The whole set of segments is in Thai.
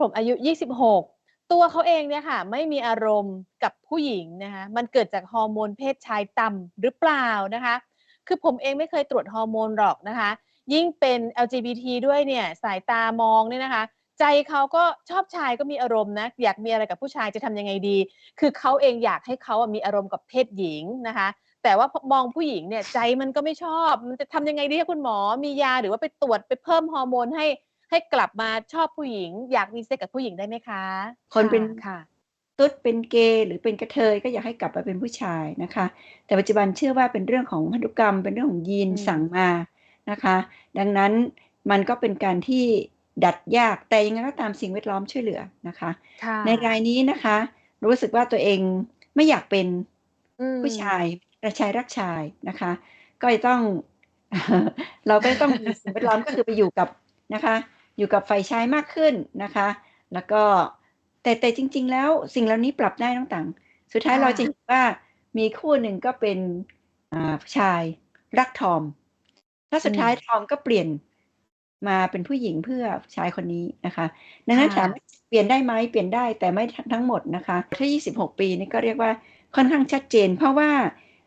ผมอายุ 26 ตัวเขาเองเนี่ยค่ะไม่มีอารมณ์กับผู้หญิงนะคะมันเกิดจากฮอร์โมนเพศชายต่ำหรือเปล่านะคะ คือผมเองไม่เคยตรวจฮอร์โมนหรอกนะคะ ยิ่งเป็น LGBT ด้วยเนี่ยสายตามองเนี่ยนะคะ ใจเขาก็ชอบชายก็มีอารมณ์นะอยากมีอะไรกับผู้ชายจะทำยังไงดี คือเขาเองอยากให้เขามีอารมณ์กับเพศหญิงนะคะแต่ว่ามองผู้หญิงเนี่ยใจมันก็ไม่ชอบ มันจะทำยังไงดีคะคุณหมอมียาหรือว่าไปตรวจไปเพิ่มฮอร์โมนให้ ให้กลับมาชอบผู้หญิง อยากมีเซ็กกับผู้หญิงได้ไหมคะ คนเป็นค่ะตุ๊ดเป็นเกย์หรือเป็นกระเทยก็อยากให้กลับมาเป็นผู้ชายนะคะ แต่ปัจจุบันเชื่อว่าเป็นเรื่องของพันธุกรรม เป็นเรื่องของยีนอืมสั่งมานะคะ ดังนั้นมันก็เป็นการที่ดัดยากแต่ยังไงก็ตามสิ่งแวดล้อมช่วยเหลือนะคะค่ะในรายนี้นะคะ รู้สึกว่าตัวเองไม่อยากเป็นอืมผู้ชายรักชายรักชายนะคะ ก็จะต้อง เราก็ต้องมีสิ่งแวดล้อมก็คือไปอยู่กับนะคะ อยู่กับฝ่ายชายมากขึ้นนะคะ แล้วก็แต่แต่จริง ๆ แล้วสิ่งเหล่านี้ปรับได้น้องต่าง สุดท้ายค่ะเราจะเห็นว่ามีคู่หนึ่งก็เป็นอ่าชายรักทอม แล้วสุดท้ายทอมก็เปลี่ยนมาเป็นผู้หญิงเพื่อชายคนนี้นะคะ ดังนั้นค่ะถามว่าเปลี่ยนได้ไหมเปลี่ยนได้แต่ไม่ทั้งทั้งหมดนะคะถ้า 26 ปีนี่ก็เรียกว่าค่อนข้างชัดเจน เพราะว่า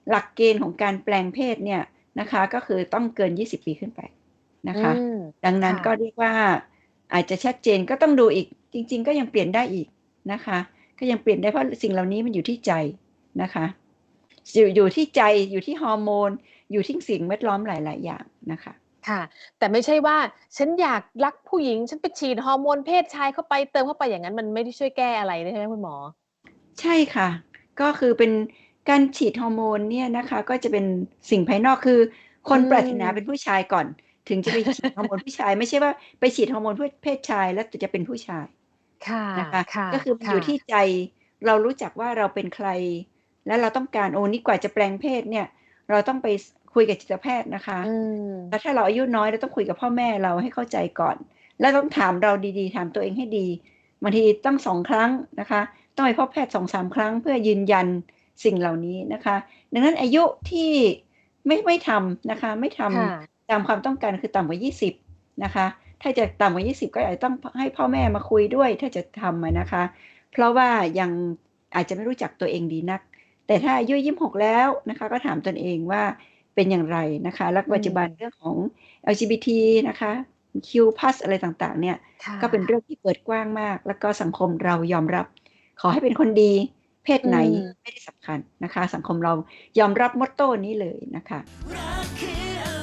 หลักเกณฑ์ของการแปลงเพศเนี่ยนะคะ ก็คือต้องเกิน 20 ปีขึ้นไป นะคะอืมดังนั้นค่ะก็เรียกว่าอาจจะชัดเจนก็ต้องดูอีก จริง ๆ ก็ยังเปลี่ยนได้อีกนะคะ ก็ยังเปลี่ยนได้เพราะสิ่งเหล่านี้มันอยู่ที่ใจนะคะอยู่อยู่ที่ใจอยู่ที่ฮอร์โมน อยู่ที่สิ่งแวดล้อมหลาย ๆ อย่างนะคะค่ะ แต่ไม่ใช่ว่าฉันอยากรักผู้หญิง ฉันไปฉีดฮอร์โมนเพศชายเข้าไปเติมเข้าไปอย่างนั้นมันไม่ได้ช่วยแก้อะไรใช่ไหมคุณหมอ ใช่ค่ะ ก็คือเป็นการฉีดฮอร์โมนเนี่ยนะคะ ก็จะเป็นสิ่งภายนอกคือ คนอืมปรารถนาเป็นผู้ชายก่อน ถึงจะไปฉีดฮอร์โมนผู้ชาย ไม่ใช่ว่าไปฉีดฮอร์โมนเพศชายแล้วจะเป็นผู้ชายค่ะนะคะค่ะก็คือมันอยู่ะที่ใจเรารู้จักว่าเราเป็นใคร และเราต้องการโอ้นี่กว่าจะแปลงเพศเนี่ย เราต้องไปคุยกับจิตแพทย์นะคะอืมแล้วถ้าเราอายุน้อยเราต้องคุยกับพ่อแม่เราให้เข้าใจก่อน แล้วต้องถามเราดีๆ ถามตัวเองให้ดีบางทีต้องสองครั้งนะคะ ต้องไปพบแพทย์สองสามครั้งเพื่อยืนยันสิ่งเหล่านี้นะคะ ดังนั้นอายุที่ไม่ไม่ทำนะคะ ไม่ทำค่ะ ตามความต้องการคือต่ำกว่า 20 นะคะ ถ้าจะต่ำกว่า 20 ก็อาจจะต้องให้พ่อแม่มาคุยด้วย ถ้าจะทำอะนะคะ เพราะว่ายังอาจจะไม่รู้จักตัวเองดีนัก แต่ถ้าอายุ26แล้วนะคะ ก็ถามตนเองว่าเป็นอย่างไรนะคะและปัจจุบันเรื่องของ LGBT นะคะ Q+ อะไรต่างๆ เนี่ยค่ะก็เป็นเรื่องที่เปิดกว้างมาก แล้วก็สังคมเรายอมรับ ขอให้เป็นคนดีเพศไหนอืมไม่ได้สำคัญนะคะ สังคมเรายอมรับมอตโต้นี้เลยนะคะรักคือ